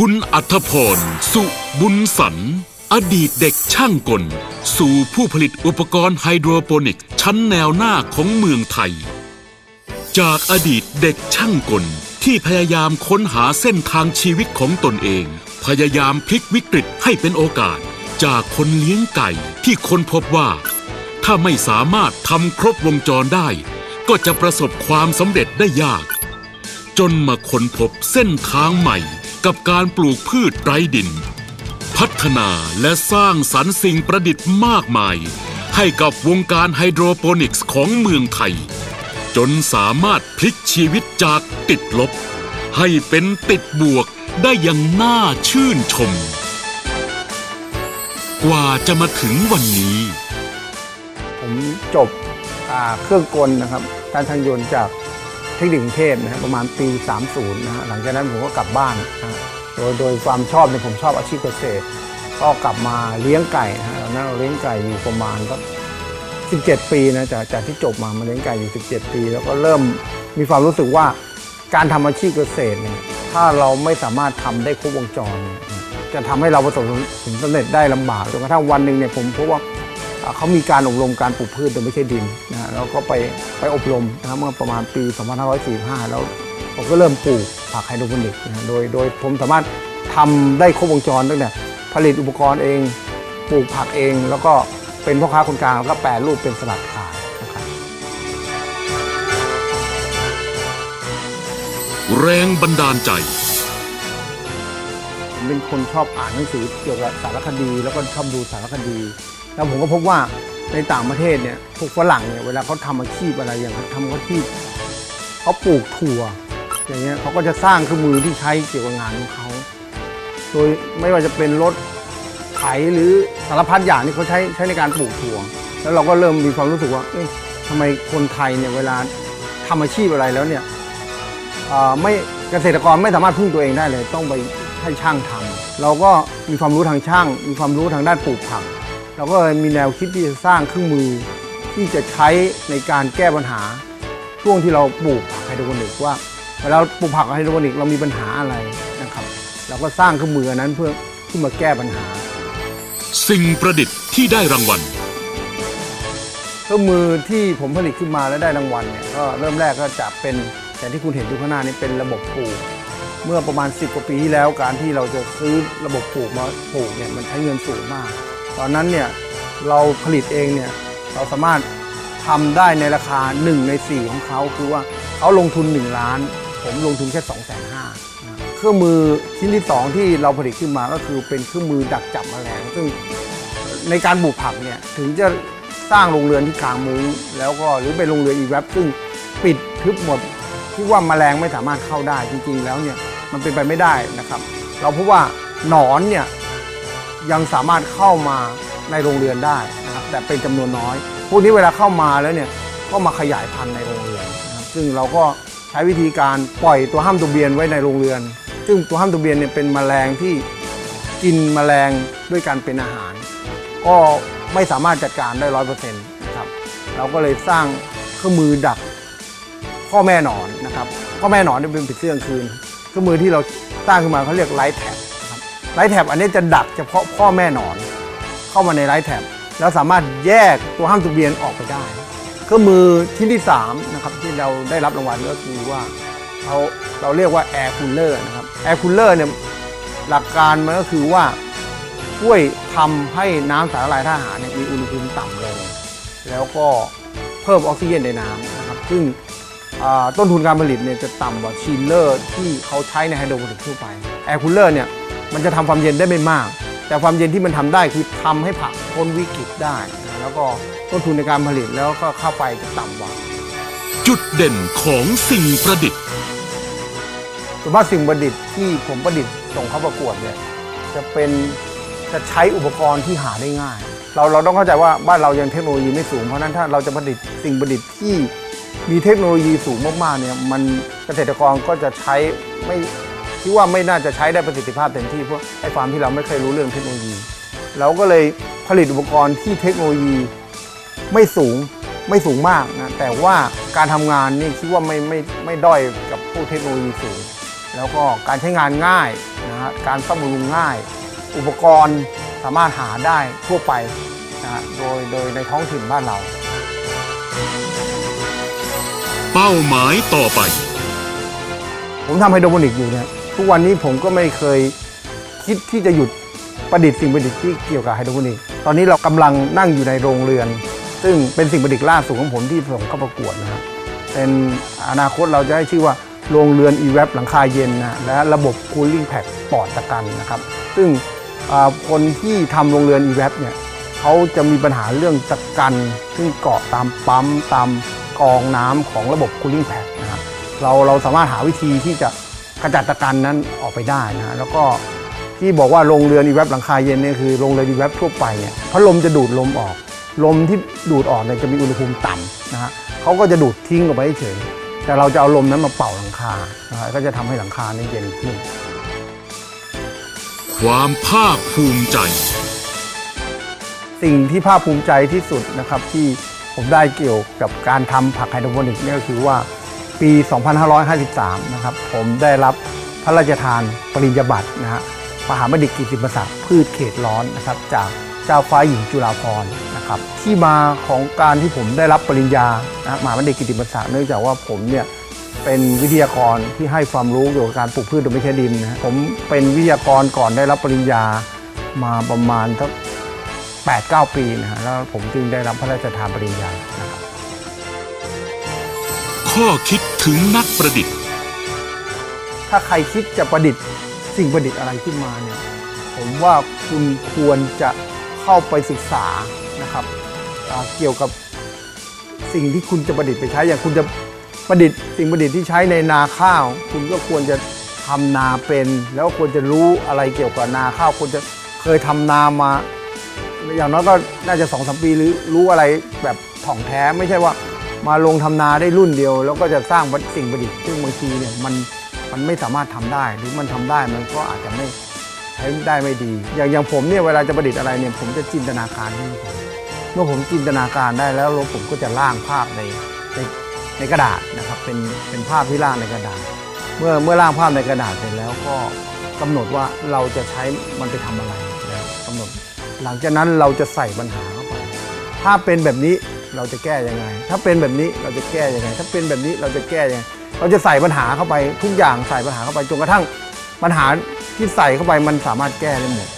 คุณอัธพร สุบุญสัน อดีตเด็กช่างกล สู่ผู้ผลิตอุปกรณ์ไฮโดรโปนิก ชั้นแนวหน้าของเมืองไทย จากอดีตเด็กช่างกล ที่พยายามค้นหาเส้นทางชีวิตของตนเอง พยายามพลิกวิกฤตให้เป็นโอกาส จากคนเลี้ยงไก่ที่ค้นพบว่า ถ้าไม่สามารถทำครบวงจรได้ ก็จะประสบความสำเร็จได้ยาก จนมาค้นพบเส้นทางใหม่ กับการปลูกพืชไร้ดิน พัฒนาและสร้างสรรค์สิ่งประดิษฐ์มากมาย ให้กับวงการไฮโดรโปนิกส์ของเมืองไทย จนสามารถพลิกชีวิตจากติดลบ ให้เป็นติดบวกได้อย่างน่าชื่นชม กว่าจะมาถึงวันนี้ ผมจบเครื่องกลนะครับ การทางยนต์จาก เทคนิคกรุงเทพนะฮะประมาณปี 30นะฮะหลังจากนั้นผมก็กลับบ้านนะโดยโดยความชอบเนี่ยผมชอบอาชีพเกษตร ก็กลับมาเลี้ยงไก่นะฮะตอนนั้นเราเลี้ยงไก่อยู่ประมาณก็17 ปีนะจากจากที่จบมามาเลี้ยงไก่อยู่ 17 ปี แล้วก็เริ่มมีความรู้สึกว่าการทำอาชีพเกษตรเนี่ยถ้าเราไม่สามารถทำได้ครบวงจรเนี่ยจะทำให้เราประสบผลสำเร็จได้ลำบากจนกระทั่งวันหนึ่งเนี่ยผมพบว่า เขามีการอบรมการปลูกพืชโดยไม่ใช่ดินนะฮะแล้วก็ไปไปอบรมนะครับเมื่อประมาณปี 2545 แล้วผมก็เริ่มปลูกผักไฮโดรโปนิกส์นะฮะโดยโดยผมสามารถทำได้ครบวงจรตั้งแต่ผลิตอุปกรณ์เองปลูกผักเอง แล้วก็เป็นพ่อค้าคนกลางแล้วก็แปรรูปเป็นสลัดขายนะครับแรงบันดาลใจผมเป็นคนชอบอ่านหนังสือเกี่ยวกับสารคดี แล้วก็ชอบดูสารคดี แล้วผมก็พบว่าในต่างประเทศเนี่ยพวกฝรั่งเนี่ยเวลาเขาทำอาชีพอะไรอย่างเขาทำอาชีพเขาปลูกถั่ว อย่างเงี้ยเขาก็จะสร้างเครื่องมือที่ใช้เกี่ยวกับงานของเขาโดยไม่ว่าจะเป็นรถไถหรือสารพัดอย่างที่เขาใช้ใช้ในการปลูกถั่ว แล้วเราก็เริ่มมีความรู้สึกว่าเอ๊ะทำไมคนไทยเนี่ยเวลาทำอาชีพอะไรแล้วเนี่ยไม่เกษตรกรไม่สามารถพึ่งตัวเองได้เลย ต้องไปให้ช่างทำเราก็มีความรู้ทางช่าง มีความรู้ทางด้านปลูกผัก เราก็มีแนวคิดที่จะสร้างเครื่องมือ ที่จะใช้ในการแก้ปัญหาช่วงที่เราปลูกผักไฮโดรโปนิกว่าเวลาปลูกผักไฮโดรโปนิกเรามีปัญหาอะไรนะครับเราก็สร้างเครื่องมืออันนั้นเพื่อที่มาแก้ปัญหา สิ่งประดิษฐ์ที่ได้รางวัลเครื่องมือที่ผมผลิตขึ้นมาแล้วได้รางวัลเนี่ยก็เริ่มแรกก็จะเป็นอย่างที่คุณเห็นอยู่ข้างหน้านี้เป็นระบบปลูกเมื่อประมาณ 10 กว่าปีที่แล้วการที่เราจะซื้อระบบปลูกมาปลูกเนี่ยมันใช้เงินสูงมาก ตอนนั้นเนี่ยเราผลิตเองเนี่ยเราสามารถทำได้ในราคา 1 ใน 4 ของเขาคือว่าเขาลงทุน 1 ล้าน ผมลงทุนแค่2 5 0 0 0 0เครื่องมือชิ้นที่ 2 ที่เราผลิตขึ้นมาก็คือเป็นเครื่องมือดักจับแมลง ซึ่งในการปลูกผักเนี่ยถึงจะสร้างโรงเรือนที่กลางมุ้งแล้วก็หรือเป็นโรงเรือนอีแวบซึ่งปิดทึบหมดที่ว่าแมลงไม่สามารถเข้าได้จริง ๆ แล้วเนี่ยมันเป็นไปไม่ได้นะครับ เราพบว่าหนอนเนี่ย ยังสามารถเข้ามาในโรงเรือนได้นะครับแต่เป็นจำนวนน้อย พวกนี้เวลาเข้ามาแล้วเนี่ยก็มาขยายพันธุ์ในโรงเรือนนะครับซึ่งเราก็ใช้วิธีการปล่อยตัวห้ามตัวเบียนไว้ในโรงเรือน ซึ่งตัวห้ามตัวเบียนเนี่ยเป็นแมลงที่กินแมลงด้วยการเป็นอาหาร ก็ไม่สามารถจัดการได้ร้อยเปอร์เซ็นต์นะครับเราก็เลยสร้างเครื่องมือดักพ่อแม่หนอนนะครับพ่อแม่หนอนเนี่ยเป็นผีเสื้อกลางคืนเครื่องมือที่เราสร้างขึ้นมาเขาเรียกไลท์แท็บ ไลท์แท็บอันนี้จะดักเฉพาะพ่อแม่หนอน เข้ามาในไลท์แท็บแล้วสามารถแยกตัวห้ามตัวเบียนออกไปได้เครื่องมือชิ้นที่3นะครับที่เราได้รับรางวัลก็คือว่าเราเราเรียกว่าแอร์คูลเลอร์นะครับแอร์คูลเลอร์เนี่ยหลักการมันก็คือว่าช่วยทำให้น้ำสารละลายท่าอาหารเนี่ยมีอุณหภูมิต่ำลงแล้วก็เพิ่มออกซิเจนในน้ำนะครับซึ่งต้นทุนการผลิตเนี่ยจะต่ำกว่าชิลเลอร์ที่เขาใช้ในไฮโดรโปนิกทั่วไปแอร์คูลเลอร์เนี่ย มันจะทำความเย็นได้ไม่มาก แต่ความเย็นที่มันทำได้คือทำให้ผักพ้นวิกฤตได้นะแล้วก็ต้นทุนในการผลิตแล้วก็ค่าไฟจะต่ำกว่าจุดเด่นของสิ่งประดิษฐ์ส่วนมากสิ่งประดิษฐ์ที่ผมประดิษฐ์ส่งเข้าประกวดเนี่ยจะเป็นจะใช้อุปกรณ์ที่หาได้ง่าย เราเราต้องเข้าใจว่าบ้านเรายังเทคโนโลยีไม่สูงเพราะฉะนั้นถ้าเราจะประดิษฐ์สิ่งประดิษฐ์ที่มีเทคโนโลยีสูงมากๆเนี่ยมันเกษตรกรก็จะใช้ไม่ คิดว่าไม่น่าจะใช้ได้ประสิทธิภาพเต็มที่เพราะไอ้ความที่เราไม่เคยรู้เรื่องเทคโนโลยี เราก็เลยผลิตอุปกรณ์ที่เทคโนโลยีไม่สูงไม่สูงมากนะแต่ว่าการทำงานนี่คิดว่าไม่ไม่ไม่ด้อยกับพวกเทคโนโลยีสูง แล้วก็การใช้งานง่ายนะฮะการซ่อมบำรุงง่าย อุปกรณ์สามารถหาได้ทั่วไปนะฮะโดยโดยในท้องถิ่นบ้านเรา เป้าหมายต่อไป ผมทำไฮโดรโปนิกอยู่เนี่ย ทุกวันนี้ผมก็ไม่เคยคิดที่จะหยุดประดิษฐ์สิ่งประดิษฐ์ที่เกี่ยวกับไฮโดรโปนิกตอนนี้เรากำลังนั่งอยู่ในโรงเรือน ซึ่งเป็นสิ่งประดิษฐ์ล่าสุดของผมที่ส่งเข้าประกวดนะครับเป็นอนาคตเราจะให้ชื่อว่าโรงเรือน e w a p หลังคาเย็นนะและระบบ cooling pack ปลอดตะกันนะครับ ซึ่งคนที่ทำโรงเรือน e w a p เนี่ยเขาจะมีปัญหาเรื่องตะกันซึ่งเกาะตามปั๊มตามกองน้ำของระบบ cooling pack นะครับเราเราสามารถหาวิธีที่จะ กระจัดตะกันนั้นออกไปได้นะฮะแล้วก็ที่บอกว่าโรงเรือนอีแวบหลังคาเย็นเนี่ยคือโรงเรือนอีแวบทั่วไปเนี่ยพัดลมจะดูดลมออก ลมที่ดูดออกเนี่ยจะมีอุณหภูมิต่ำนะฮะเขาก็จะดูดทิ้งออกไปเฉยแต่เราจะเอาลมนั้นมาเป่าหลังคานะฮะก็จะทำให้หลังคาเนี่ยเย็นขึ้น ความภาคภูมิใจ สิ่งที่ภาคภูมิใจที่สุดนะครับที่ผมได้เกี่ยวกับการทำผักไฮโดรโปนิกเนี่ยก็คือว่า ปี 2553 นะครับ ผมได้รับพระราชทานปริญญาบัตรนะฮะมหาบัณฑิตกิติมศักดิ์พืชเขตร้อนนะครับ จากเจ้าฟ้าหญิงจุฬาภรณ์นะครับ ที่มาของการที่ผมได้รับปริญญานะมหาบัณฑิตกิติมศักดิ์เนื่องจากว่าผมเนี่ยเป็นวิทยากรที่ให้ความรู้เกี่ยวกับการปลูกพืชโดยไม่ใช้ดินนะผมเป็นวิทยากรก่อนได้รับปริญญามาประมาณสัก8-9 ปีนะฮะแล้วผมจึงได้รับพระราชทานปริญญานะครับ ข้อคิดถึงนักประดิษฐ์ ถ้าใครคิดจะประดิษฐ์สิ่งประดิษฐ์อะไรขึ้นมาเนี่ยผมว่าคุณควรจะเข้าไปศึกษานะครับเกี่ยวกับสิ่งที่คุณจะประดิษฐ์ไปใช้อย่างคุณจะประดิษฐ์สิ่งประดิษฐ์ที่ใช้ในนาข้าว คุณก็ควรจะทำนาเป็น แล้วควรจะรู้อะไรเกี่ยวกับนาข้าวควรจะเคยทำนามา อย่างน้อยก็น่าจะสองสมปีหรือรู้อะไรแบบถ่องแท้ไม่ใช่ว่า มาลงทำนาได้รุ่นเดียว แล้วก็จะสร้างสิ่งประดิษฐ์ซึ่งบางทีเนี่ยมันมันไม่สามารถทำได้ หรือมันทำได้มันก็อาจจะไม่ใช้ได้ไม่ดี อย่างอย่างผมเนี่ยเวลาจะประดิษฐ์อะไรเนี่ยผมจะจินตนาการขึ้นมาก่อนเมื่อผมจินตนาการได้แล้วผมก็จะร่างภาพในในในกระดาษนะครับเป็นเป็นภาพที่ร่างในกระดาษ เมื่อเมื่อร่างภาพในกระดาษเสร็จแล้วก็กำหนดว่าเราจะใช้มันไปทำอะไรแล้วกำหนด หลังจากนั้นเราจะใส่ปัญหาเข้าไปถ้าเป็นแบบนี้ เราจะแก้ยังไง ถ้าเป็นแบบนี้เราจะแก้ยังไง ถ้าเป็นแบบนี้เราจะแก้ยังไง เราจะใส่ปัญหาเข้าไปทุกอย่างใส่ปัญหาเข้าไปจนกระทั่งปัญหาที่ใส่เข้าไปมันสามารถแก้ได้หมด